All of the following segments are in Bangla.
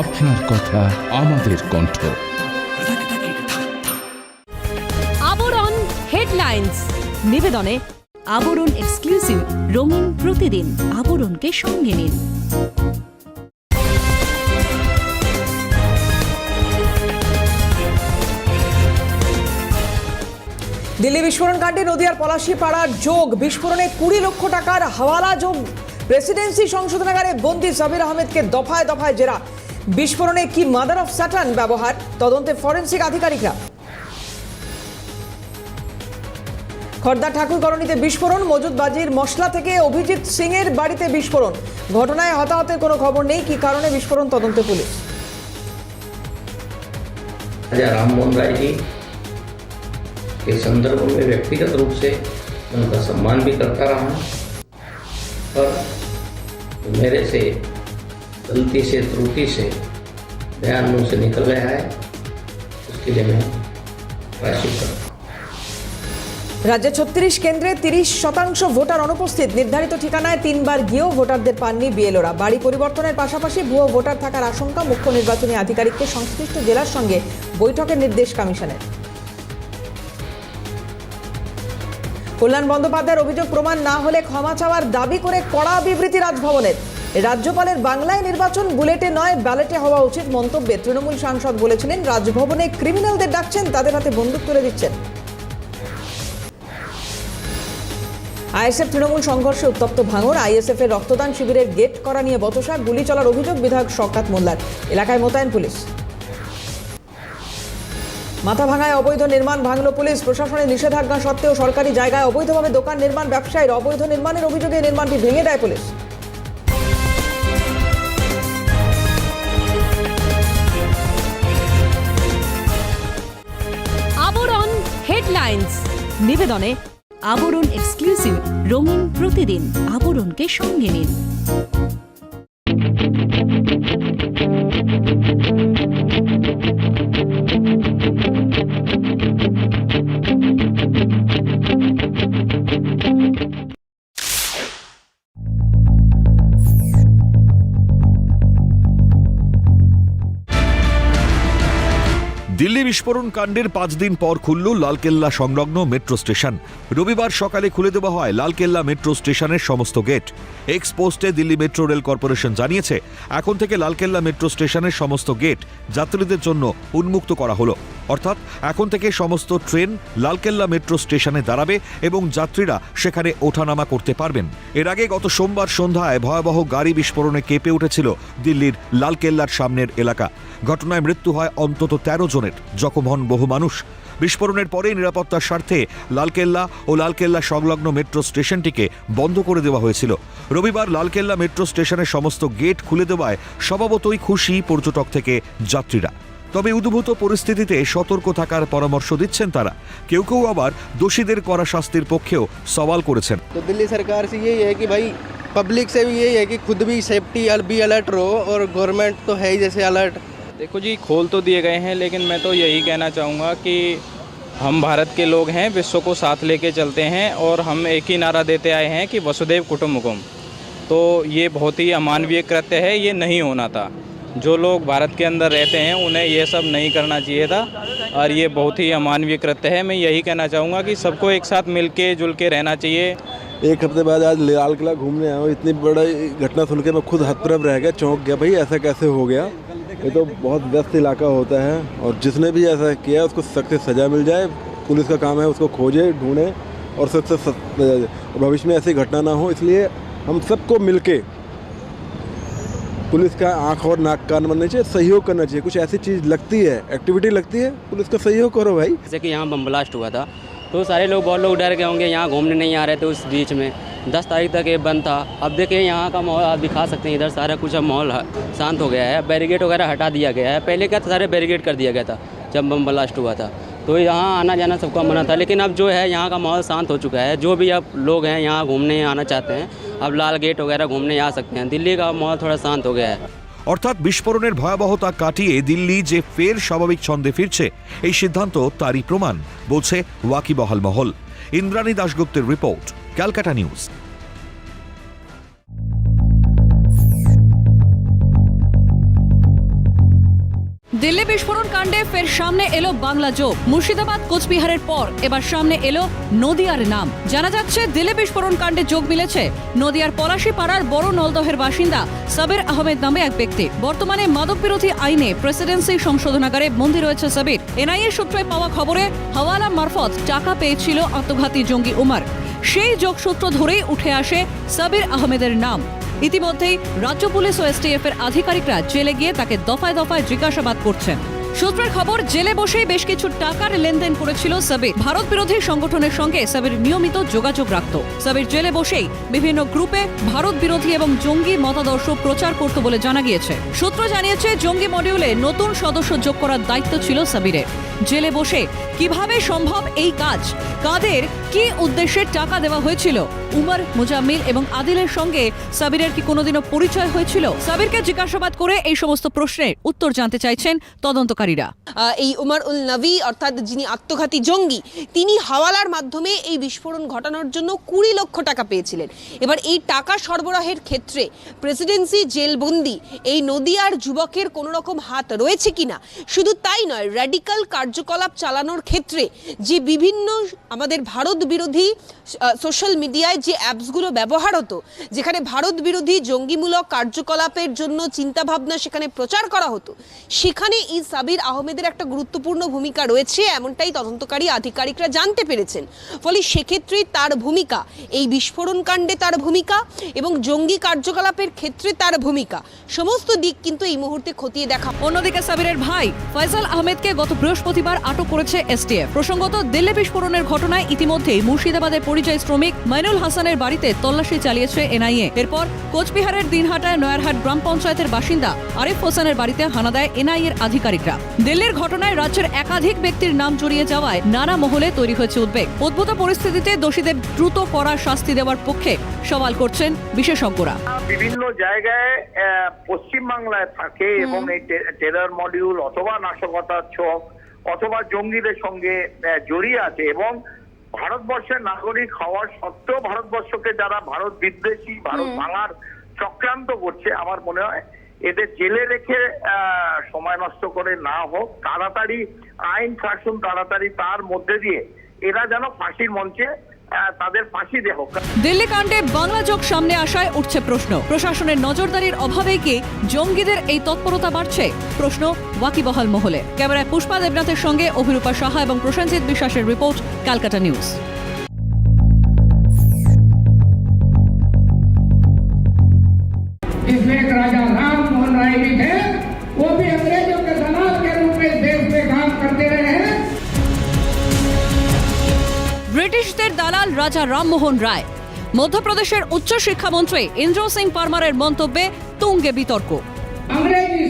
আপনার কথা আমাদের কণ্ঠ। আবরণ হেডলাইন্স। নিবেদনে আবরণ এক্সক্লুসিভ রঙিন প্রতিদিন আবরণকে সঙ্গে নিন। দিল্লি বিস্ফোরণ কাণ্ডে নদিয়ার পলাশী পাড়ার যোগ বিস্ফোরণে কুড়ি লক্ষ টাকার হাওয়ালা যোগ। প্রেসিডেন্সি সংশোধনাগারে বন্দি সাবির আহমেদকে দফায় দফায় জেরা। বিস্ফোরণে কি মাদার অফ স্যাটার্ন ব্যবহার তদন্তে ফরেন্সিক আধিকারিকরা খর্দা ঠাকুর কলোনিতে বিস্ফোরণ মজুদবাজির মশলা থেকে অভিজিৎ সিং এর বাড়িতে বিস্ফোরণ ঘটনায় হতাহতের কোনো খবর নেই কি কারণে বিস্ফোরণ তদন্তে পুলিশ राजा राम मोहन राय जी के संदर्भ में व्यक्तिगत रूप से उनका सम्मान भी करता रहा पर मेरे से गलती से त्रुटि से बयान मुंह से निकल गया है उसके लिए मैं प्रायश्चित करता हूँ রাজ্যে ছত্রিশ কেন্দ্রে তিরিশ শতাংশ ভোটার অনুপস্থিত নির্ধারিত ঠিকানায় তিনবার গিয়েও ভোটারদের পাননি বিএলওরা বাড়ি পরিবর্তনের পাশাপাশি ভুয়ো ভোটার থাকার আশঙ্কা মুখ্য নির্বাচনী আধিকারিককে সংশ্লিষ্ট জেলার সঙ্গে বৈঠকের নির্দেশ কমিশনের কল্যাণ বন্দ্যোপাধ্যায়ের অভিযোগ প্রমাণ না হলে ক্ষমা চাওয়ার দাবি করে কড়া বিবৃতি রাজভবনের রাজ্যপালের বাংলায় নির্বাচন বুলেটে নয়, ব্যালেটে হওয়া উচিত মন্তব্যে তৃণমূল সাংসদ বলেছিলেন, রাজভবনে ক্রিমিনালদের ডাকছেন, তাদের হাতে বন্দুক তুলে দিচ্ছেন। আইএসএফ তৃণমূল সংঘর্ষে উত্তপ্ত ভাঙর, আইএসএফ এর রক্তদান শিবিরের গেট করা নিয়ে বচসা গুলি চলার অভিযোগ বিধায়ক শওকাত মোল্লার। এলাকায় মোতায়েন পুলিশ। মাথা ভাঙায় অবৈধ নির্মাণ ভাঙল পুলিশ, প্রশাসনের নিষেধাজ্ঞা সত্ত্বেও সরকারি জায়গায় অবৈধভাবে দোকান নির্মাণ, ব্যবসায়ীর অবৈধ নির্মাণের অভিযোগে নির্মাণটি ভেঙে দেয় পুলিশ। নিবেদনে আবরণ এক্সক্লুসিভ রঙিন প্রতিদিন আবরণকে সঙ্গে নিন। দিল্লি বিস্ফোরণ কাণ্ডের পাঁচ দিন পর খুলল লালকেল্লা সংলগ্ন মেট্রো স্টেশন। রবিবার সকালে খুলে দেওয়া হয় লালকেল্লা মেট্রো স্টেশনের সমস্ত গেট। এক্স পোস্টে দিল্লি মেট্রো রেল কর্পোরেশন জানিয়েছে, এখন থেকে লালকেল্লা মেট্রো স্টেশনের সমস্ত গেট যাত্রীদের জন্য উন্মুক্ত করা হলো। অর্থাৎ এখন থেকে সমস্ত ট্রেন লালকেল্লা মেট্রো স্টেশনে দাঁড়াবে এবং যাত্রীরা সেখানে ওঠানামা করতে পারবেন। এর আগে গত সোমবার সন্ধ্যায় ভয়াবহ গাড়ি বিস্ফোরণে কেঁপে উঠেছিল দিল্লির লালকেল্লার সামনের এলাকা। ঘটনায় মৃত্যু হয় অন্তত তেরো জনের, জখম হন বহু মানুষ। বিস্ফোরণের পরে নিরাপত্তার স্বার্থে লালকেল্লা ও লালকেল্লা সংলগ্ন মেট্রো স্টেশনটিকে বন্ধ করে দেওয়া হয়েছিল। রবিবার লালকেল্লা মেট্রো স্টেশনের সমস্ত গেট খুলে দেওয়ায় স্বভাবতই খুশি পর্যটক থেকে যাত্রীরা। তবে উদ্ভূত পরিস্থিতিতে সতর্ক থাকার পরামর্শ দিচ্ছেন তারা কেউ কেউ আবার দোষীদের করা শাস্তির পক্ষেও সওয়াল করেছেন तो दिल्ली सरकार से यही है कि भाई पब्लिक से भी यही है कि खुद भी सेफ्टी भी अलर्ट रहो और गवर्नमेंट तो है ही जैसे अलर्ट देखो जी खोल तो दिए गए हैं लेकिन मैं तो यही कहना चाहूँगा कि हम भारत के लोग हैं विश्व को साथ लेके चलते हैं और हम एक ही नारा देते आए हैं कि वसुदेव कुटुम्बकम तो ये बहुत ही अमानवीय कृत्य है ये नहीं होना था जो लोग भारत के अंदर रहते हैं, उन्हें ये सब नहीं करना चाहिए था। और ये बहुत ही अमानवीय कृत्य है। मैं यही कहना चाहूँगा कि सबको एक साथ मिल के जुल के रहना चाहिए। एक हफ़्ते बाद आज लाल किला घूमने आया हूँ। इतनी बड़ा घटना सुन के मैं खुद हतप्रभ रह गया, चौंक गया, भाई, ऐसा कैसे हो गया? ये तो बहुत व्यस्त इलाका होता है और जिसने भी ऐसा किया उसको सख्त सज़ा मिल जाए, पुलिस का काम है उसको खोजे, ढूंढे और सख्त भविष्य में ऐसी घटना ना हो। इसलिए हम सबको मिलके पुलिस का आँख और नाक कान बनना चाहिए, सहयोग करना चाहिए। कुछ ऐसी चीज़ लगती है एक्टिविटी लगती है, पुलिस का सहयोग करो भाई। जैसे कि यहाँ बम ब्लास्ट हुआ था तो सारे लोग बहुत लोग डर गए होंगे, यहाँ घूमने नहीं आ रहे थे उस बीच में। दस तारीख तक ये बंद था। अब देखिए यहाँ का माहौल, आप दिखा सकते हैं, इधर सारा कुछ अब माहौल शांत हो गया है। बैरिगेट वगैरह हटा दिया गया है। पहले क्या सारे बैरिगेट कर दिया गया था, जब बम ब्लास्ट हुआ था। तो यहाँ आना जाना सबका मना था लेकिन अब जो है यहाँ का माहौल शांत हो चुका है जो भी अब लोग हैं यहाँ घूमने आना चाहते हैं अब लाल गेट वगैरह घूमने आ सकते हैं दिल्ली का माहौल थोड़ा शांत हो गया है অর্থাৎ বিস্ফোরণের ভয়াবহতা কাটিয়ে দিল্লি যে ফের স্বাভাবিক ছন্দে ফিরছে এই সিদ্ধান্ত তারই প্রমাণ বলছে ওয়াকিবহাল মহল Indrani দাশগুপ্তের report Calcutta news Delhi বিস্ফোরণ কাণ্ডে ফের সামনে এলো বাংলা যোগ মুর্শিদাবাদ, কোচবিহারের পর এবার সামনে এলো নদিয়ার নাম। জানা যাচ্ছে, দিল্লি বিস্ফোরণ কাণ্ডে যোগ মিলেছে। নদিয়ার পলাশী পাড়ার বড় নলদহের বাসিন্দা সাবির আহমেদ নামে এক ব্যক্তি। বর্তমানে মাদক বিরোধী আইনে প্রেসিডেন্সি সংশোধনাগারে বন্দী রয়েছে সাবির। এনআইএ সূত্রে পাওয়া খবরে হাওয়ালা মারফত টাকা পেয়েছিল আত্মঘাতী জঙ্গি উমার। সেই যোগসূত্র ধরেই উঠে আসে সাবির আহমেদের নাম। ইতিমধ্যেই রাজ্য পুলিশ ও এসটিএফ এর আধিকারিকরা জেলে গিয়ে তাকে দফায় দফায় জিজ্ঞাসাবাদ করছেন। সূত্রের খবর, জেলে বসেই বেশ কিছু টাকার লেনদেন করেছিল সাবির। ভারত বিরোধী সংগঠনের সঙ্গে সাবির নিয়মিত যোগাযোগ রাখত। সাবির জেলে বসেই বিভিন্ন গ্রুপে ভারত বিরোধী এবং জঙ্গি মতাদর্শ প্রচার করত বলে জানা গিয়েছে। সূত্র জানিয়েছে, জঙ্গি মডিউলে নতুন সদস্য যোগ করার দায়িত্ব ছিল সাবিরের। জেলে বসে কীভাবে সম্ভব এই কাজ, কাদের কি উদ্দেশ্যে টাকা দেওয়া হয়েছিল, উমর, মুজাম্মিল এবং আদিলের সঙ্গে সাবিরের কি কোনোদিনও পরিচয় হয়েছিল? সাবিরকে জিজ্ঞাসাবাদ করে এই সমস্ত প্রশ্নের উত্তর জানতে চাইছেন তদন্তকারীরা আহ, এই উমার উল নবী অর্থাৎ যিনি আত্মঘাতী জঙ্গি তিনি হাওয়ালার মাধ্যমে এই বিস্ফোরণ ঘটানোর জন্য কুড়ি লক্ষ টাকা পেয়েছিলেন। এবার এই টাকা সরবরাহের ক্ষেত্রে প্রেসিডেন্সি জেলবন্দি এই নদিয়ার যুবকের কোনো রকম হাত রয়েছে কিনা? শুধু তাই নয় র্যাডিক্যাল কার্যকলাপ চালানোর ক্ষেত্রে যে বিভিন্ন আমাদের ভারত বিরোধী সোশ্যাল মিডিয়ায় যে অ্যাপসগুলো ব্যবহার হতো যেখানে ভারত বিরোধী জঙ্গিমূলক কার্যকলাপের জন্য চিন্তাভাবনা সেখানে প্রচার করা হতো সেখানে এই সাবির আহমেদের একটা গুরুত্বপূর্ণ ভূমিকা রয়েছে, এমনটাই তদন্তকারী আধিকারিকরা জানতে পেরেছেন। ফলে সেক্ষেত্রে তার ভূমিকা, এই বিস্ফোরণ কাণ্ডে তার ভূমিকা এবং জঙ্গি কার্যকলাপের ক্ষেত্রে তার ভূমিকা, সমস্ত দিক কিন্তু এই মুহূর্তে খতিয়ে দেখা। অন্যদিকে সাবিরের ভাই ফয়সাল আহমেদকে গত বৃহস্পতিবার আটক করেছে এসটিএফ। প্রসঙ্গত, দিল্লি বিস্ফোরণের ঘটনায় ইতিমধ্যেই মুর্শিদাবাদের পরিযায়ী শ্রমিক মাইনুল হাসানের বাড়িতে তল্লাশি চালিয়েছে এনআইএ। এরপর কোচবিহারের দিনহাটায় নয়ারহাট গ্রাম পঞ্চায়েতের বাসিন্দা আরিফ হোসেনের বাড়িতে হানা দেয় এনআইএ এর আধিকারিকরা। দিল্লির ঘটনায় রাজ্যের একাধিক ব্যক্তির নাম জড়িয়ে যাওয়ায় নানা মহলে তৈরি হয়েছে উদ্বেগ। উদ্ভূত পরিস্থিতিতে দোষীদের দ্রুত করা শাস্তি দেওয়ার পক্ষে সওয়াল করছেন বিশেষজ্ঞরা। বিভিন্ন জায়গায় আহ, পশ্চিমবাংলায় থাকে এবং এই টেরর মডিউল অথবা নাশকতার ছক অথবা জঙ্গিদের সঙ্গে জড়িয়ে আছে এবং ভারতবর্ষের নাগরিক হওয়ার সত্ত্বেও ভারতবর্ষকে যারা ভারত বিদ্বেষী ভারত ভাঙার চক্রান্ত করছে আমার মনে হয় এদের জেলে রেখে সময় নষ্ট করে না হোক তাড়াতাড়ি আইন শাসন তাড়াতাড়ি তার মধ্যে দিয়ে এরা যেন ফাঁসির মঞ্চে দিল্লি কাণ্ডে বাংলা যোগ সামনে আসায় উঠছে প্রশ্ন। প্রশাসনের নজরদারির অভাবে কি জঙ্গিদের এই তৎপরতা বাড়ছে? প্রশ্ন ওয়াকিবহাল মহলে। ক্যামেরায় পুষ্পা দেবনাথের সঙ্গে অভিরূপা সাহা এবং প্রসেনজিৎ বিশ্বাসের রিপোর্ট ক্যালকাটা নিউজ। If রাজা রামমোহন রায়। মধ্যপ্রদেশের উচ্চ শিক্ষামন্ত্রী ইন্দ্র সিং পারমারের মন্তব্যে তুঙ্গে বিতর্ক।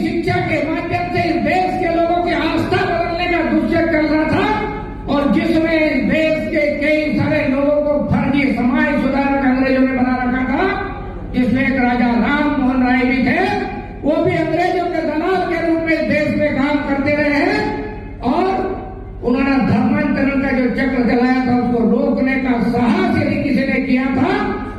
শিক্ষাকে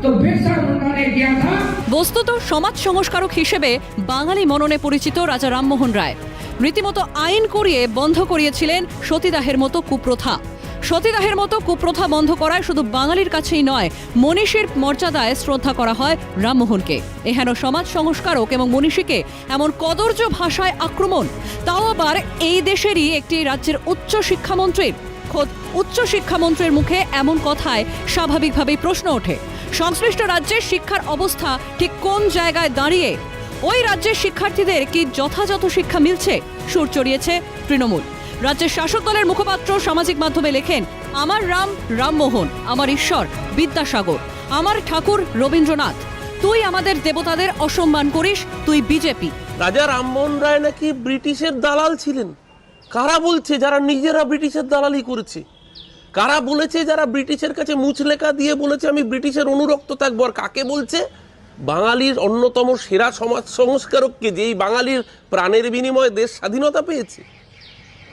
तो बिरसा मुंडा ने किया था বস্তুত সমাজ সংস্কারক হিসেবে বাঙালি মননে পরিচিত রাজা রামমোহন রায় রীতিমতো আইন করিয়ে বন্ধ করিয়েছিলেন সতীদাহের মতো কুপ্রথা সতীদাহের মতো কুপ্রথা বন্ধ করায় শুধু বাঙালির কাছেই নয় মনীষীর মর্যাদায় শ্রদ্ধা করা হয় রামমোহনকে এহেন সমাজ সংস্কারক এবং মনীষীকে এমন কদর্য ভাষায় আক্রমণ তাও আবার এই দেশেরই একটি রাজ্যের উচ্চ শিক্ষামন্ত্রীর খোদ উচ্চ শিক্ষামন্ত্রীর মুখে এমন কথায় স্বাভাবিকভাবেই প্রশ্ন ওঠে। সংশ্লিষ্ট রাজ্যের শিক্ষার অবস্থা ঠিক কোন জায়গায় দাঁড়িয়ে? ওই রাজ্যের শিক্ষার্থীদের কি যথাযথ শিক্ষা মিলছে? সুর চড়িয়েছে তৃণমূল। রাজ্যের শাসক দলের মুখপাত্র সামাজিক মাধ্যমে লেখেন, আমার রাম রামমোহন আমার ঈশ্বর, বিদ্যাসাগর, আমার ঠাকুর রবীন্দ্রনাথ, তুই আমাদের দেবতাদের অসম্মান করিস, তুই বিজেপি। রাজা রামমোহন রায় নাকি ব্রিটিশের দালাল ছিলেন? কারা বলছে যারা নিজেরা ব্রিটিশের দালালি করেছে? কারা বলেছে যারা ব্রিটিশের কাছে মুচলেখা দিয়ে বলেছে, আমি ব্রিটিশের অনুরক্ত থাকব আর কাকে বলছে? বাঙালির অন্যতম সেরা সমাজ সংস্কারককে, যেই বাঙালির প্রাণের বিনিময়ে দেশ স্বাধীনতা পেয়েছে।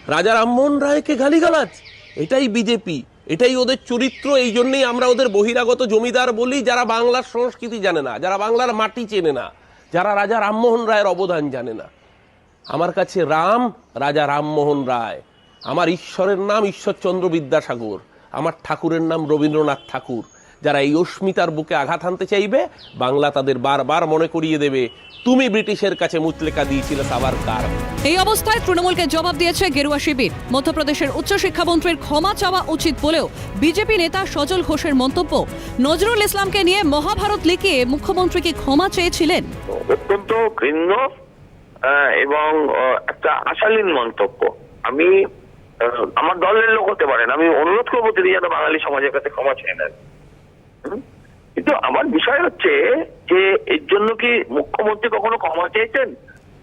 রাজা রামমোহন রায়কে গালিগালাজ। এটাই বিজেপি। এটাই ওদের চরিত্র। এই জন্যেই আমরা ওদের বহিরাগত জমিদার বলি, যারা বাংলার সংস্কৃতি জানে না, যারা বাংলার মাটি চেনে না, যারা রাজা রামমোহন রায়ের অবদান জানে না। আমার কাছে রাম রাজা রামমোহন রায়। আমার ঈশ্বরের নাম ঈশ্বরচন্দ্র বিদ্যাসাগর। আমার ঠাকুরের নাম রবীন্দ্রনাথ ঠাকুর। যারা এই অস্মিতার বুকে আঘাত হানতে চাইবে বাংলা তাদের বারবার মনে করিয়ে দেবে তুমি ব্রিটিশের কাছে মুচলেকা দিয়েছিলে সাবার কার এই অবস্থায় তৃণমূলকে জবাব দিয়েছে গেরুয়া শিবির। মধ্যপ্রদেশের উচ্চশিক্ষামন্ত্রীর ক্ষমা চাওয়া উচিত বলেও বিজেপি নেতা সজল ঘোষের মন্তব্য। নজরুল ইসলামকে নিয়ে মহাভারত লিখে মুখ্যমন্ত্রীকে ক্ষমা চেয়েছিলেন? অত্যন্ত ঘৃণ্য এবং একটা আশালীন মন্তব্য। আমি আহ, আমার দলের লোক হতে পারেন আমি অনুরোধ করব তিনি যেন বাঙালি সমাজের কাছে ক্ষমা চেয়ে নেন। হুম? কিন্তু আমার বিষয় হচ্ছে যে এর জন্য কি মুখ্যমন্ত্রী কখনো ক্ষমা চেয়েছেন?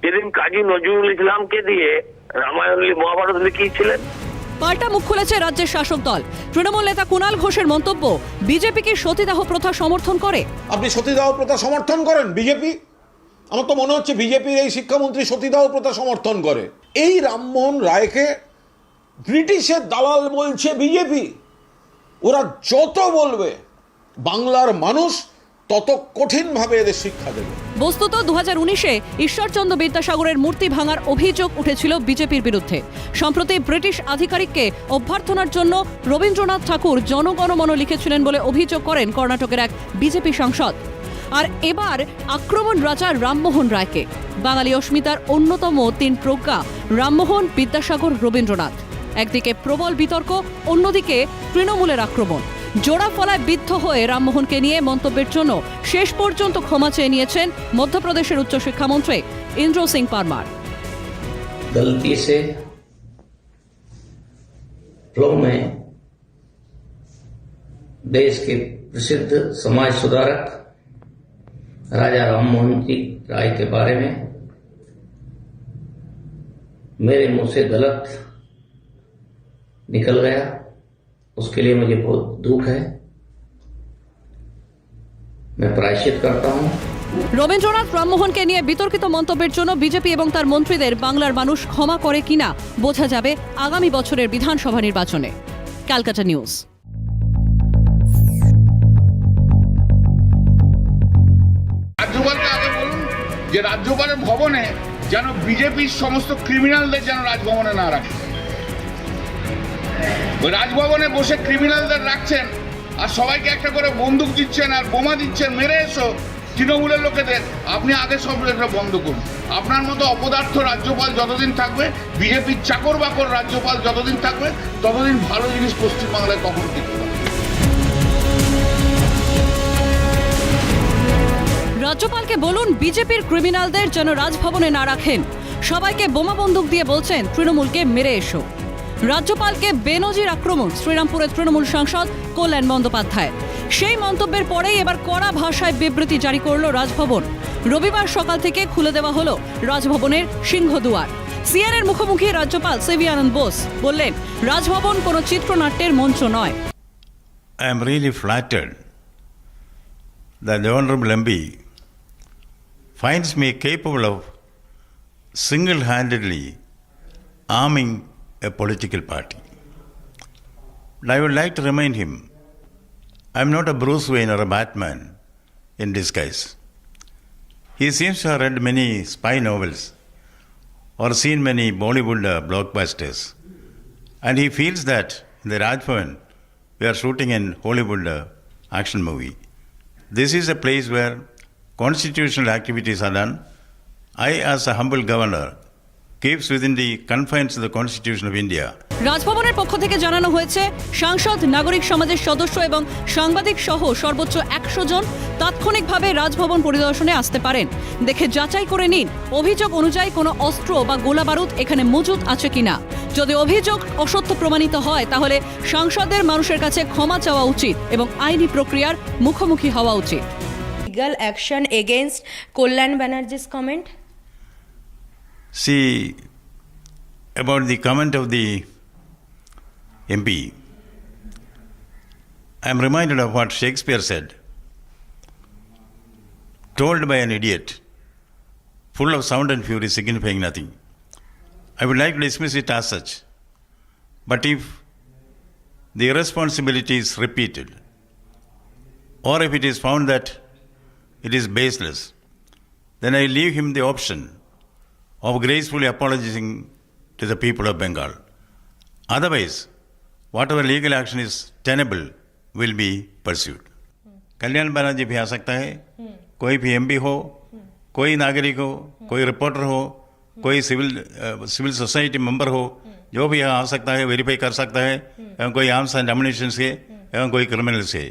যেদিন কাজী নজরুল ইসলামকে দিয়ে রামায়ণ মহাভারত লিখিয়েছিলেন। পাল্টা মুখ খুলেছে রাজ্যের শাসক দল। তৃণমূল নেতা কুণাল ঘোষের মন্তব্য বিজেপি কি সতীদাহ প্রথা সমর্থন করে? আপনি সতীদাহ প্রথা সমর্থন করেন? বিজেপি আমার তো মনে হচ্ছে বিজেপির এই শিক্ষামন্ত্রী সতীদাহ প্রথা সমর্থন করে। এই রামমোহন রায়কে ব্রিটিশের দালাল বলছে বিজেপি। ওরা যত বলবে, বাংলার মানুষ তত কঠিনভাবে এদের শিক্ষা দেবে। বস্তুত দু হাজার উনিশে ঈশ্বরচন্দ্র বিদ্যাসাগরের মূর্তি ভাঙার অভিযোগ উঠেছিল বিজেপির বিরুদ্ধে। সম্প্রতি ব্রিটিশ আধিকারিককে অভ্যর্থনার জন্য রবীন্দ্রনাথ ঠাকুর জনগণমন লিখেছিলেন বলে অভিযোগ করেন কর্ণাটকের এক বিজেপি সাংসদ। আর এবার আক্রমণ রাজা রামমোহন রায়কে বাঙালি অস্মিতার অন্যতম তিন প্রজ্ঞা রামমোহন বিদ্যাসাগর রবীন্দ্রনাথ একদিকে প্রবল বিতর্ক অন্যদিকে তৃণমূলের আক্রমণ জোড়া ফলায় বিদ্ধ হয়ে রামমোহনকে নিয়ে মন্তব্যের জন্য শেষ পর্যন্ত ক্ষমা চেয়ে নিয়েছেন মধ্যপ্রদেশের উচ্চশিক্ষামন্ত্রী ইন্দ্র সিং পারমার गलती से फ्लो में देश के प्रसिद्ध समाज सुधारक राजा राममोहन जी राय के बारे में मेरे मुंह से गलत निकल गया उसके लिए मुझे बहुत दुख है मैं प्रायश्चित करता हूं রবীন্দ্রনাথ রামমোহনকে নিয়ে বিতর্কিত মন্তব্যের জন্য বিজেপি এবং তার মন্ত্রীদের বাংলার মানুষ ক্ষমা করে কিনা বোঝা যাবে আগামী বছরের বিধানসভা নির্বাচনে ক্যালকাটা নিউজ রাজ্যপালের ভবনে যেন বিজেপির সমস্ত ক্রিমিনালদের যেন রাজভবনে না রাখে। ওই রাজভবনে বসে ক্রিমিনালদের রাখছেন আর সবাইকে একটা করে বন্দুক দিচ্ছেন আর বোমা দিচ্ছেন, মেরে এসো তৃণমূলের লোকেদের। আপনি আগে সব এটা বন্ধ করুন। আপনার মতো অপদার্থ রাজ্যপাল যতদিন থাকবে, বিজেপির চাকর বাকর রাজ্যপাল যতদিন থাকবে, ততদিন ভালো জিনিস পশ্চিমবাংলায় কখনো টিকবে রাজ্যপালকে বলুন, বিজেপির ক্রিমিনালদের যেন রাজভবনে না রাখেন। সবাইকে বোমা বন্দুক দিয়ে বলছেন, তৃণমূলকে মেরে এসো। রাজ্যপালকে বেনজির আক্রমণ, শ্রীরামপুরের তৃণমূল সাংসদ কল্যাণ বন্দ্যোপাধ্যায়। সেই মন্তব্যের পরেই এবার কড়া ভাষায় বিবৃতি জারি করল রাজভবন। রবিবার সকাল থেকে খুলে দেওয়া হলো রাজভবনের সিংহদুয়ার। সিআরের মুখোমুখি রাজ্যপাল সিভি আনন্দ বোস বললেন, রাজভবন কোনো চিত্রনাট্যের মঞ্চ নয়। Flattered that the Honorable MP finds me capable of single handedly arming a political party. I would like to remind him I am not a Bruce Wayne or a Batman in disguise. He seems to have read many spy novels or seen many Bollywood uh, blockbusters. And he feels that in the Rajbhavan, we are shooting an Hollywood uh, action movie. This is a place where constitutional activities are done. I, as a humble governor, keeps within the confines of the Constitution of India. রাজভবনের পক্ষ থেকে জানানো হয়েছে সাংসদ নাগরিক সমাজের সদস্য এবং সাংবাদিক সহ সর্বোচ্চ একশো জন তাৎক্ষণিকভাবে রাজভবন পরিদর্শনে আসতে পারেন দেখে যাচাই করে নিন অভিযোগ অনুযায়ী কোনো অস্ত্র বা গোলাবারুদ এখানে মজুদ আছে কিনা যদি অভিযোগ অসত্য প্রমাণিত হয় তাহলে সাংসদদের মানুষের কাছে ক্ষমা চাওয়া উচিত এবং আইনি প্রক্রিয়ার মুখোমুখি হওয়া উচিত legal action against Kollan Banerjee's comment? See, about the comment of the MP, I am reminded of what Shakespeare said told by an idiot, full of sound and fury, signifying nothing. I would like to dismiss it as such. But if the irresponsibility is repeated, or if it is found that it is baseless, then I leave him the option of gracefully apologizing to the people of Bengal. Otherwise, whatever legal action is tenable will be pursued. Kalyan Banerjee भी आ सकता है कोई भी एमपी हो कोई नागरिक हो कोई रिपोर्टर हो कोई civil uh, civil society member हो जो भी यहाँ आ सकता है वेरीफाई कर सकता है एवं कोई आर्म्स एंड एमिनेशन से एवं कोई क्रिमिनल से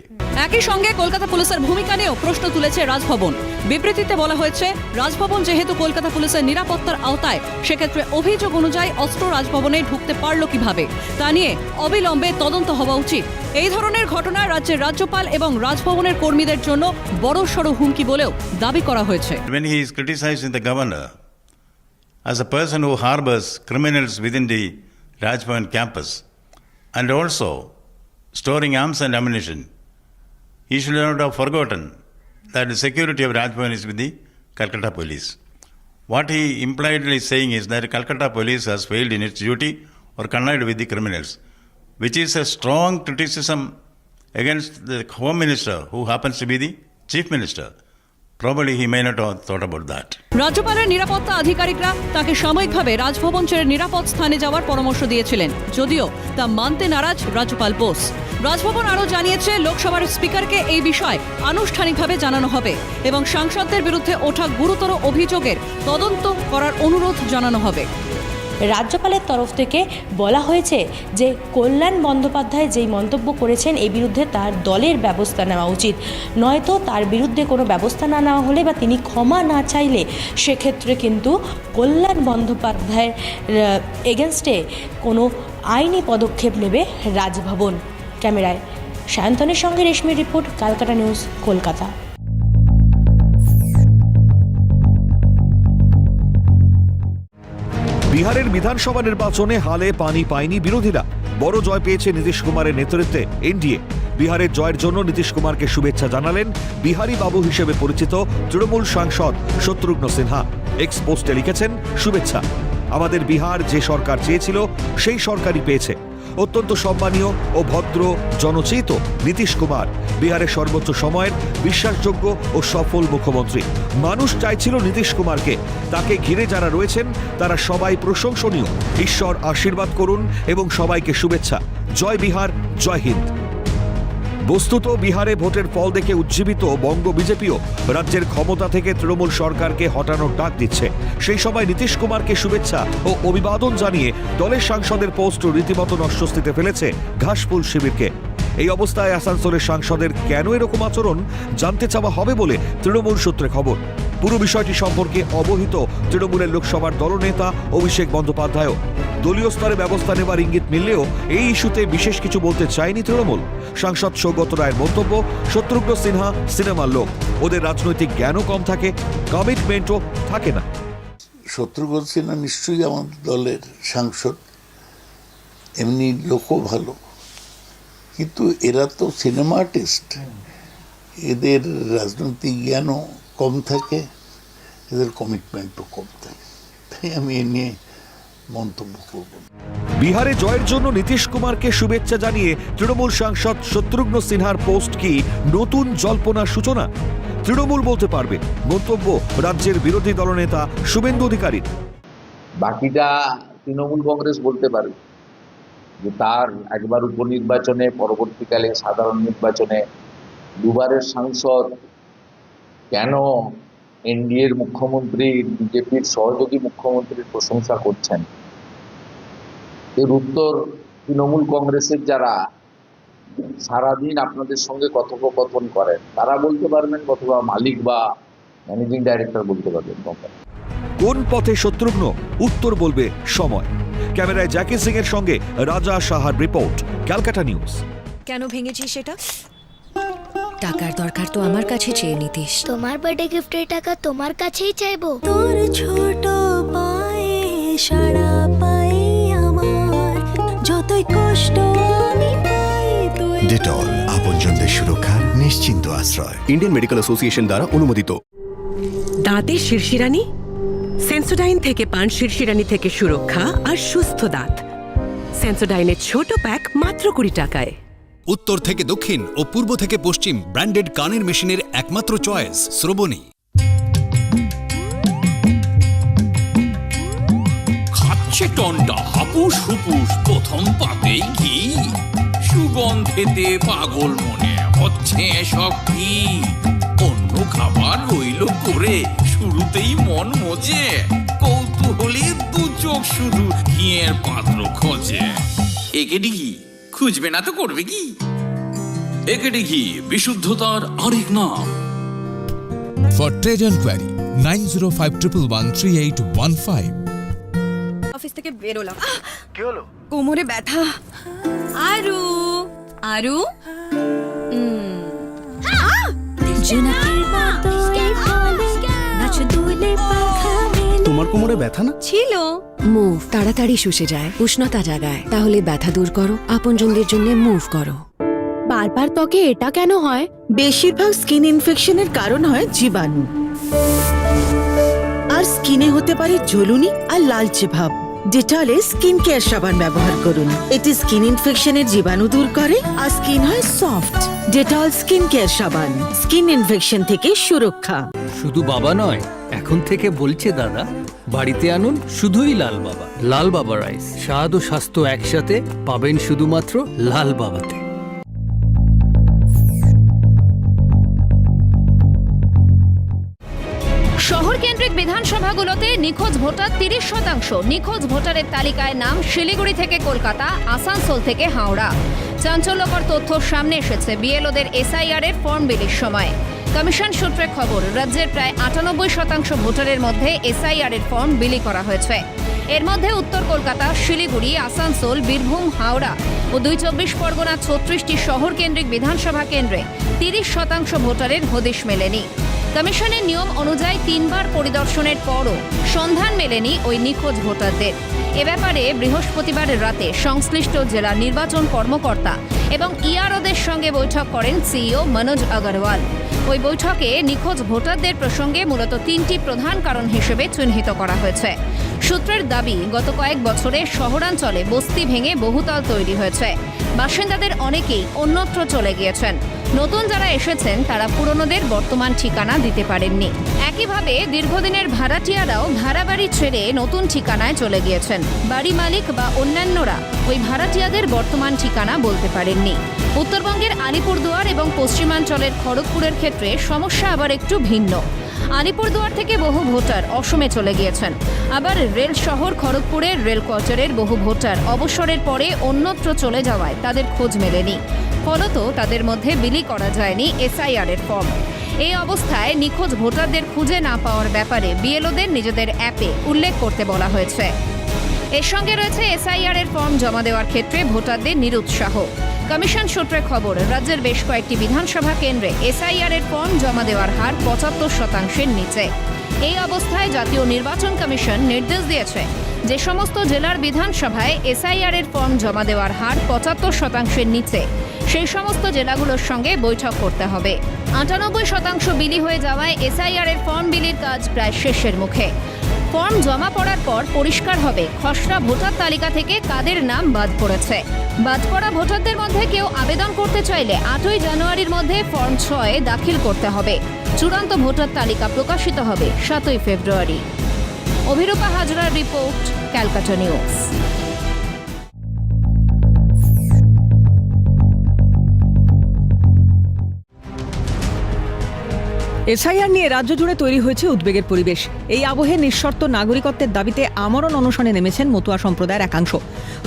একই সঙ্গে কলকাতা পুলিশের ভূমিকা নিয়েও প্রশ্ন তুলেছে রাজভবন। বিবৃতিতে বলা হয়েছে রাজভবন যেহেতু কলকাতা পুলিশের নিরাপত্তার আওতায় সেক্ষেত্রে অভিযোগ অনুযায়ী অস্ত্র রাজভবনে ঢুকতে পারল কীভাবে? তা নিয়ে অবিলম্বে তদন্ত হওয়া উচিত। এই ধরনের ঘটনায় রাজ্যের রাজ্যপাল এবং রাজভবনের কর্মীদের জন্য বড় বড়সড় হুমকি বলেও দাবি করা হয়েছে। As a person who harbors criminals within the Rajbhavan campus and also storing arms and ammunition, he should not have forgotten that the security of Rajbhavan is with the Calcutta police. What he impliedly saying is that Calcutta police has failed in its duty or connived with the criminals, which is a strong criticism against the Home Minister, who happens to be the Chief Minister. He may not have thought about that. রাজ্যপালের নিরাপত্তা আধিকারিকরা তাকে সাময়িকভাবে রাজভবন ছেড়ে নিরাপদ স্থানে যাওয়ার পরামর্শ দিয়েছিলেন যদিও তা মানতে নারাজ রাজ্যপাল বোস রাজভবন আরও জানিয়েছে, লোকসভার স্পিকারকে এই বিষয় আনুষ্ঠানিকভাবে জানানো হবে এবং সাংসদদের বিরুদ্ধে ওঠা গুরুতর অভিযোগের তদন্ত করার অনুরোধ জানানো হবে। রাজ্যপালের তরফ থেকে বলা হয়েছে যে, কল্যাণ বন্দ্যোপাধ্যায় যেই মন্তব্য করেছেন এই বিরুদ্ধে তার দলের ব্যবস্থা নেওয়া উচিত। নয়তো তার বিরুদ্ধে কোনো ব্যবস্থা না নেওয়া হলে বা তিনি ক্ষমা না চাইলে সেক্ষেত্রে কিন্তু কল্যাণ বন্দ্যোপাধ্যায়ের এগেনস্টে কোনো আইনি পদক্ষেপ নেবে রাজভবন। ক্যামেরায় সায়ন্তনের সঙ্গে Reshmi report, Calcutta news, Kolkata. বিহারের বিধানসভা নির্বাচনে হালে পানি পায়নি বিরোধীরা। বড় জয় পেয়েছে নীতিশ কুমারের নেতৃত্বে এনডিএ। বিহারের জয়ের জন্য নীতিশ কুমারকে শুভেচ্ছা জানালেন বিহারি বাবু হিসেবে পরিচিত তৃণমূল সাংসদ শত্রুঘ্ন সিনহা। এক্স পোস্টে লিখেছেন, শুভেচ্ছা। আমাদের বিহার যে সরকার চেয়েছিল, সেই সরকারই পেয়েছে। অত্যন্ত সম্মানীয় ও ভদ্র জনচেত নীতিশ কুমার, বিহারের সর্বোচ্চ সময়ের বিশ্বাসযোগ্য ও সফল মুখ্যমন্ত্রী। মানুষ চাইছিল নীতিশ কুমারকে। তাকে ঘিরে যারা রয়েছেন, তারা সবাই প্রশংসনীয়। ঈশ্বর আশীর্বাদ করুন এবং সবাইকে শুভেচ্ছা। জয় বিহার, জয় হিন্দ। বস্তুত বিহারে ভোটের ফল দেখে উজ্জীবিত বঙ্গ বিজেপিও রাজ্যের ক্ষমতা থেকে তৃণমূল সরকারকে হটানোর ডাক দিচ্ছে। সেই সময় নীতিশ কুমারকে শুভেচ্ছা ও অভিবাদন জানিয়ে দলের সাংসদের পোস্ট রীতিমতো নস্বস্তিতে ফেলেছে ঘাসফুল শিবিরকে। এই অবস্থায় আসানসোলের সাংসদের কেন এরকম আচরণ? জানতে চাওয়া হবে বলে তৃণমূল সূত্রে খবর। পুরো বিষয়টি সম্পর্কে অবহিত তৃণমূলের লোকসভার দলনেতা অভিষেক বন্দ্যোপাধ্যায়ও। দলীয় স্তরে ব্যবস্থা নেবার ইঙ্গিত মিললেও এই ইস্যুতে বিশেষ কিছু বলতে চায়নি তৃণমূল। সাংসদ সৌগত রায়ের মন্তব্য, শত্রুঘ্ন সিনহা সিনেমার লোক। ওদের রাজনৈতিক জ্ঞানও কম থাকে কমিটমেন্টও থাকে না। শত্রুঘ্ন সিনহা নিশ্চয়ই আমাদের দলের সাংসদ। এমনি লোকও ভালো। কিন্তু এরা তো সিনেমা আর্টিস্ট এদের রাজনৈতিক জ্ঞানও কম থাকে এদের কমিটমেন্টও কম থাকে। তাই আমি এ নিয়ে মন্তব্য করব বিহারে জয়ের জন্য নীতিশ কুমারকে শুভেচ্ছা জানিয়ে তৃণমূল সাংসদ শত্রুঘ্ন সিনহার পোস্ট কি নতুন জল্পনার সূচনা? তৃণমূল বলতে পারবে মন্তব্য রাজ্যের বিরোধী দলনেতা শুভেন্দু অধিকারী বাকিটা তৃণমূল কংগ্রেস বলতে পারে যে তার একবার উপনির্বাচনে, পরবর্তীকালে সাধারণ নির্বাচনে দুবারের সাংসদ, কেন এনডিএর মুখ্যমন্ত্রী, বিজেপির সহযোগী মুখ্যমন্ত্রীর প্রশংসা করছেন? এর উত্তর, তৃণমূল কংগ্রেসের যারা সারাদিন আপনাদের সঙ্গে কথোপকথন করেন, তারা বলতে পারবেন, অথবা মালিক বা ম্যানেজিং ডাইরেক্টর বলতে পারবেন কোম্পানি কোন পথে শত্রুঘ্ন? উত্তর বলবে সময়। ক্যামেরায় জ্যাকি সিং এর সঙ্গে রাজা সাহার রিপোর্ট ক্যালকাটা নিউজ। কেন ভেঙেছিস সেটা? টাকার দরকার তো আমার কাছে চেয়ে নিতিস। তোমার বার্থডে গিফটের টাকা তোমার কাছেই চাইব। তোর ছোট পায়ে সারা পায়ে আমার। যতই কষ্ট আমি পাই তুই ডেটল আপনজনদের সুরক্ষার নিশ্চিন্ত আশ্রয়। ইন্ডিয়ান মেডিকেল অ্যাসোসিয়েশন দ্বারা অনুমোদিত। দাঁতের শিরশিরানি? সেন্সোডাইন থেকে পান শিরশিরানি থেকে সুরক্ষা আর সুস্থ দাঁত। সেন্সোডাইনের ছোট প্যাক মাত্র কুড়ি টাকায়। উত্তর থেকে দক্ষিণ ও পূর্ব থেকে পশ্চিম ব্র্যান্ডেড কানের মেশিনের একমাত্র চয়েস শ্রবণী। টনটা হাপুস হুপুস প্রথম পাতেই ঘি। সুগন্ধেতে পাগল মনে হচ্ছে সব কি খাবার রইল করে শুরুতেই মন মজে। কৌতূহলী দু চোখ শুধু ঘিয়ের পাত্র খোঁজে। একেডি ঘি খুঁজবে না তো করবে কি? একেডি ঘি বিশুদ্ধতার আরেক নাম। For trade enquiry nine zero five triple one For trade enquiry, 905113815. Office থেকে বেরোলাম। কি হলো? কোমরে ব্যথা। আরু। আরু? তোমার কোমরে ব্যথা না? ছিল। মুভ তাড়াতাড়ি শুষে যায় উষ্ণতা জাগায়। তাহলে ব্যথা দূর করো আপনজনদের জন্য মুভ করো। বারবার ত্বকে এটা কেন হয়? বেশিরভাগ স্কিন ইনফেকশনের কারণ হয় জীবাণু। আর স্কিনে হতে পারে জ্বলুনি আর লালচে ভাব। ডেটলে স্কিন কেয়ার সাবান ব্যবহার করুন। এটি স্কিন ইনফেকশনের জীবাণু দূর করে আর স্কিন হয় সফট ডেটল স্কিন কেয়ার সাবান স্কিন ইনফেকশন থেকে সুরক্ষা। শুধু বাবা নয়, এখন থেকে বলছে দাদা, বাড়িতে আনুন শুধুই লাল বাবা। লাল বাবা রাইস স্বাদ ও স্বাস্থ্য একসাথে পাবেন শুধুমাত্র লাল বাবাতে। বিধানসভাগুলোতে নিখোঁজ ভোটার তিরিশ শতাংশ। নিখোঁজ ভোটারের তালিকায় নাম শিলিগুড়ি থেকে কলকাতা, আসানসোল থেকে হাওড়া। চাঞ্চল্যকর তথ্য সামনে এসেছে বিএলওদের এসআইআর এর ফর্ম বিলির সময়। কমিশন সূত্রে খবর, রাজ্যের প্রায় আটানব্বই শতাংশ ভোটারের মধ্যে এসআইআর এর ফর্ম বিলি করা হয়েছে। এর মধ্যে উত্তর কলকাতা, শিলিগুড়ি, আসানসোল, বীরভূম, হাওড়া ও দুই চব্বিশ পরগনা ছত্রিশটি শহর কেন্দ্রিক বিধানসভা কেন্দ্রে তিরিশ শতাংশ ভোটারের হদিশ মেলেনি। কমিশনের নিয়ম অনুযায়ী তিনবার পরিদর্শনের পরও সন্ধান মেলেনি ওই নিখোঁজ ভোটারদের। এ ব্যাপারে বৃহস্পতিবার রাতে সংশ্লিষ্ট জেলা নির্বাচন কর্মকর্তা এবং ইআরওদের সঙ্গে বৈঠক করেন সিইও মনোজ আগরওয়াল ওই বৈঠকে নিখোঁজ ভোটারদের প্রসঙ্গে মূলত তিনটি প্রধান কারণ হিসেবে চিহ্নিত করা হয়েছে। সূত্রের দাবি, গত কয়েক বছরে শহরাঞ্চলে বস্তি ভেঙে বহুতল তৈরি হয়েছে। বাসিন্দাদের অনেকেই অন্যত্র চলে গিয়েছেন। নতুন যারা এসেছেন, তারা পুরনোদের বর্তমান ঠিকানা দিতে পারেননি। একইভাবে দীর্ঘদিনের ভাড়াটিয়ারাও ভাড়া বাড়ি ছেড়ে নতুন ঠিকানায় চলে গিয়েছেন। বাড়ি মালিক বা অন্যান্যরা ওই ভাড়াটিয়াদের বর্তমান ঠিকানা বলতে পারেননি। উত্তরবঙ্গের আলিপুরদুয়ার এবং পশ্চিমাঞ্চলের খড়গপুরের ক্ষেত্রে সমস্যা আবার একটু ভিন্ন। আলিপুরদুয়ার থেকে বহু ভোটার অসমে চলে গিয়েছেন। আবার রেল শহর খড়গপুরের রেল কোয়ার্টারের বহু ভোটার অবসরের পরে অন্যত্র চলে যাওয়ায় তাদের খোঁজ মেলেনি। ফলত তাদের মধ্যে বিলি করা যায়নি এসআইআর এর ফর্ম। এই অবস্থায় নিখোঁজ ভোটারদের খুঁজে না পাওয়ার ব্যাপারে বিএলওদের নিজেদের অ্যাপে উল্লেখ করতে বলা হয়েছে। এর সঙ্গে রয়েছে এসআইআর এর ফর্ম জমা দেওয়ার ক্ষেত্রে ভোটারদের নিরুৎসাহ। কমিশন সূত্রে খবর, রাজ্যের বেশ কয়েকটি বিধানসভা কেন্দ্রে এসআইআর এর ফর্ম জমা দেওয়ার হার পঁচাত্তর শতাংশের নিচে। এই অবস্থায় জাতীয় নির্বাচন কমিশন নির্দেশ দিয়েছে যে সমস্ত জেলার বিধানসভায় এসআইআর এর ফর্ম জমা দেওয়ার হার পঁচাত্তর শতাংশের নিচে। সেই সমস্ত জেলাগুলোর সঙ্গে বৈঠক করতে হবে। আটানব্বই শতাংশ বিলি হয়ে যাওয়ায় এসআইআর এর ফর্ম বিলির কাজ প্রায় শেষের মুখে। ফর্ম জমা পড়ার পর পরিষ্কার হবে। খসড়া ভোটার তালিকা থেকে কাদের নাম বাদ পড়েছে? বাদ পড়া ভোটারদের মধ্যে কেউ আবেদন করতে চাইলে আটই জানুয়ারির মধ্যে ফর্ম ছয় দাখিল করতে হবে। চূড়ান্ত ভোটার তালিকা প্রকাশিত হবে সাতই ফেব্রুয়ারি। অভিরূপা হাজরার রিপোর্ট, ক্যালকাটা নিউজ। এসআইআর নিয়ে রাজ্য জুড়ে তৈরি হয়েছে উদ্বেগের পরিবেশ। এই আবহে নিঃশর্ত নাগরিকত্বের দাবিতে আমরণ অনশনে নেমেছেন মতুয়া সম্প্রদায়ের একাংশ।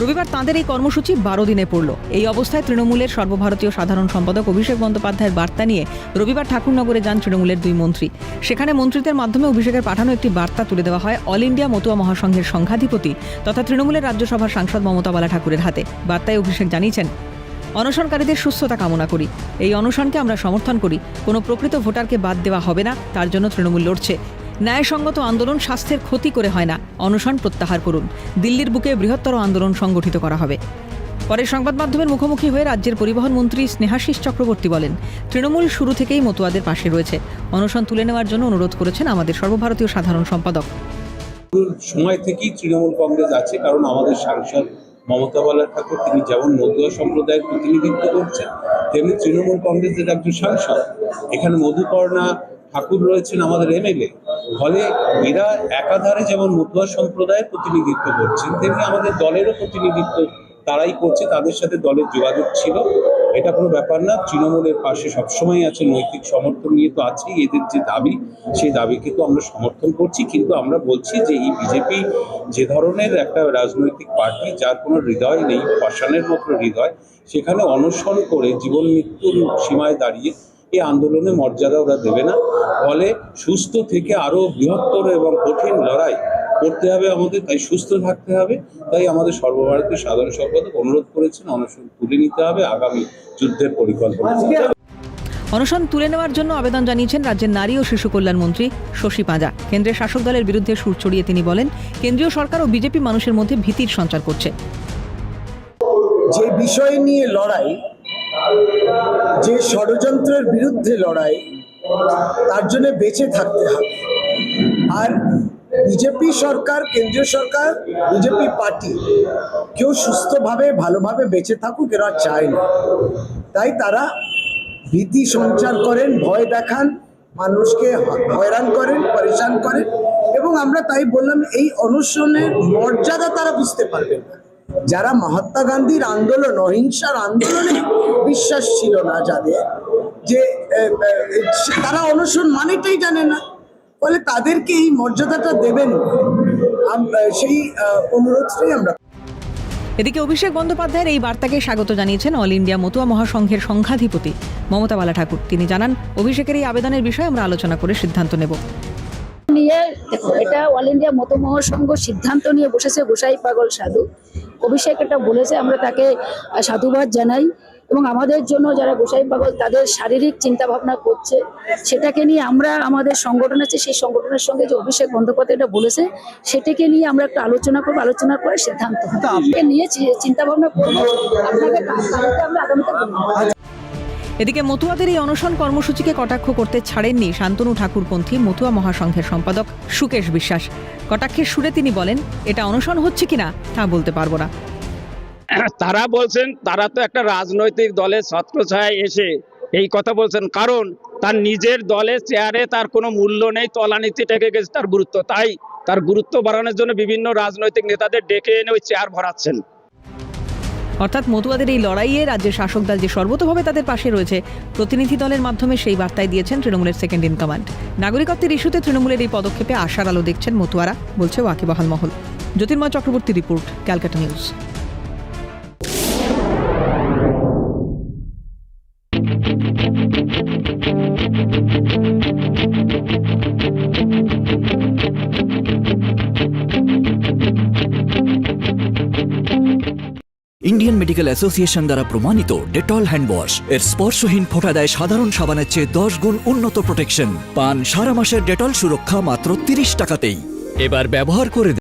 রবিবার তাঁদের এই কর্মসূচি বারো দিনে পড়ল। এই অবস্থায় তৃণমূলের সর্বভারতীয় সাধারণ সম্পাদক অভিষেক বন্দ্যোপাধ্যায়ের বার্তা নিয়ে রবিবার ঠাকুরনগরে যান তৃণমূলের দুই মন্ত্রী। সেখানে মন্ত্রীদের মাধ্যমে অভিষেকের পাঠানো একটি বার্তা তুলে দেওয়া হয় অল ইন্ডিয়া মতুয়া মহাসংঘের সংঘাধিপতি তথা তৃণমূলের রাজ্যসভার সাংসদ মমতা বালা ঠাকুরের হাতে। বার্তায় অভিষেক জানিয়েছেন অনশনকারীদের সুস্থতা কামনা করি। এই অনশনকে আমরা সমর্থন করি। কোনো প্রকৃত ভোটারকে বাদ দেওয়া হবে না, তার জন্য তৃণমূল লড়ছে। ন্যায়সঙ্গত আন্দোলন স্বাস্থ্যের ক্ষতি করে হয় না। অনশন প্রত্যাহার করুন। দিল্লির বুকে বৃহত্তর আন্দোলন সংগঠিত করা হবে। পরে সংবাদ মাধ্যমের মুখোমুখি হয়ে রাজ্যের পরিবহন মন্ত্রী স্নেহাশিস চক্রবর্তী বলেন, তৃণমূল শুরু থেকেই মতুয়াদের পাশে রয়েছে। অনশন তুলে নেওয়ার জন্য অনুরোধ করেছেন আমাদের সর্বভারতীয় সাধারণ সম্পাদক। সময় থেকেই তৃণমূল কংগ্রেস আছে, কারণ আমাদের সাংসদ মমতা বালা ঠাকুর, তিনি যেমন মধুয়া সম্প্রদায়ের প্রতিনিধিত্ব করছেন, তেমনি তৃণমূল কংগ্রেসের একজন সাংসদ। এখানে মধুকর্ণা ঠাকুর রয়েছেন আমাদের এমএলএ ফলে এরা একাধারে যেমন মতুয়া সম্প্রদায়ের প্রতিনিধিত্ব করছেন, তেমনি আমাদের দলেরও প্রতিনিধিত্ব তারাই করছে, তাদের সাথে দলের যোগাযোগ ছিল। এটা কোনো ব্যাপার না। তৃণমূলের পাশে সবসময় আছে নৈতিক সমর্থন নিয়ে তো আছেই। এদের যে দাবি, সেই দাবিকে তো আমরা সমর্থন করছি। কিন্তু আমরা বলছি যে এই বিজেপি যে ধরনের একটা রাজনৈতিক পার্টি, যার কোনো হৃদয় নেই, পাষাণের মতো হৃদয়, সেখানে অনশন করে জীবন মৃত্যুর সীমায় দাঁড়িয়ে এই আন্দোলনে মর্যাদা ওরা দেবে না। ফলে সুস্থ থেকে আরও বৃহত্তর এবং কঠিন লড়াই করতে হবে আমাদের তাই সুস্থ থাকতে হবে তাই আমাদের সর্বভারতীয় সাধারণ সম্পাদক অনুরোধ করেছেন অনশন তুলে নিতে হবে আগামী যুদ্ধের পরিকল্পনা। অনশন তুলে নেওয়ার জন্য আবেদন জানিয়েছেন রাজ্যের নারী ও শিশু কল্যাণ মন্ত্রী শশী পাঁজা। কেন্দ্রের শাসক দলের বিরুদ্ধে সুর চড়িয়ে তিনি বলেন কেন্দ্রীয় সরকার ও বিজেপি মানুষের মধ্যে ভীতির সঞ্চার করছে। যে বিষয় নিয়ে লড়াই যে ষড়যন্ত্রের বিরুদ্ধে লড়াই তার জন্য বেঁচে থাকতে হবে। আর বিজেপি সরকার, কেন্দ্রীয় সরকার, বিজেপি পার্টি কেউ সুস্থভাবে, ভালোভাবে বেঁচে থাকুক, এরা চায় না। তাই তারা ভীতি সঞ্চার করেন, ভয় দেখান, মানুষকে হয়রান করেন, পরেশান করেন এবং আমরা তাই বললাম, এই অনশনের মর্যাদা তারা বুঝতে পারবেন না। যারা মহাত্মা গান্ধীর আন্দোলন, অহিংসার আন্দোলনে বিশ্বাস ছিল না যাদের, যে তারা অনশন মানেটাই জানে না। ফলে তাদেরকে এই মর্যাদাটা দেবেন সেই অনুরোধটাই আমরা এদিকে অভিষেক বন্দ্যোপাধ্যায়ের এই বার্তাকে স্বাগত জানিয়েছেন অল ইন্ডিয়া মতুয়া মহাসংঘের সংঘাধিপতি মমতা বালা ঠাকুর তিনি জানান অভিষেকের এই আবেদনের বিষয়ে আমরা আলোচনা করে সিদ্ধান্ত নেব। নিয়ে এটা অল ইন্ডিয়া মত মহাসংঘ সিদ্ধান্ত নিয়ে বসেছে গোসাই পাগল সাধু। অভিষেক এটা বলেছে আমরা তাকে সাধুবাদ জানাই। এবং আমাদের জন্য যারা গোসাই পাগল তাদের শারীরিক চিন্তা ভাবনা করছে। সেটাকে নিয়ে আমরা আমাদের সংগঠন আছে সেই সংগঠনের সঙ্গে যে অভিষেক বন্দ্যোপাধ্যায় এটা বলেছে সেটাকে নিয়ে আমরা একটা আলোচনা করব আলোচনার পরে সিদ্ধান্ত এটাকে নিয়ে চিন্তা ভাবনা করব আপনাকে আমরা আগামীতে এদিকে মতুয়াদের এই অনশন কর্মসূচিকে কটাক্ষ করতে ছাড়েননি শান্তনু ঠাকুরপন্থী মতুয়া মহাসংঘের সম্পাদক সুকেশ বিশ্বাস। কটাক্ষের সুরে তিনি বলেন এটা অনশন হচ্ছে কিনা তা বলতে পারব না। তারা বলছেন, তারা তো একটা রাজনৈতিক দলের ছত্রছায়ায় এসে এই কথা বলছেন। কারণ তার নিজের দলের চেয়ারে তার কোনো মূল্য নেই, তলানিতে টেকে গেছে তার গুরুত্ব। তাই তার গুরুত্ব বাড়ানোর জন্য বিভিন্ন রাজনৈতিক নেতাদের ডেকে এনে ওই চেয়ার ভরাচ্ছেন। অর্থাৎ মতুয়াদের এই লড়াইয়ে রাজ্যের শাসক দল যে সর্বতভাবে তাদের পাশে রয়েছে, প্রতিনিধি দলের মাধ্যমে সেই বার্তায় দিয়েছেন তৃণমূলের সেকেন্ড ইন কমান্ড নাগরিকত্বের ইস্যুতে তৃণমূলের এই পদক্ষেপে আশার আলো দেখছেন মতুয়ারা, বলছে ওয়াকিবহাল মহল। Jyotirmoy Chakraborty report, Calcutta news. Medical association দ্বারা প্রমাণিত ডেটল হ্যান্ড ওয়াশ এর স্পর্শহীন ফোটা দেয় সাধারণ সাবানের চেয়ে দশ গুণ উন্নত প্রোটেকশন পান সারা মাসের ডেটল সুরক্ষা মাত্র তিরিশ টাকাতেই। এবার ব্যবহার করে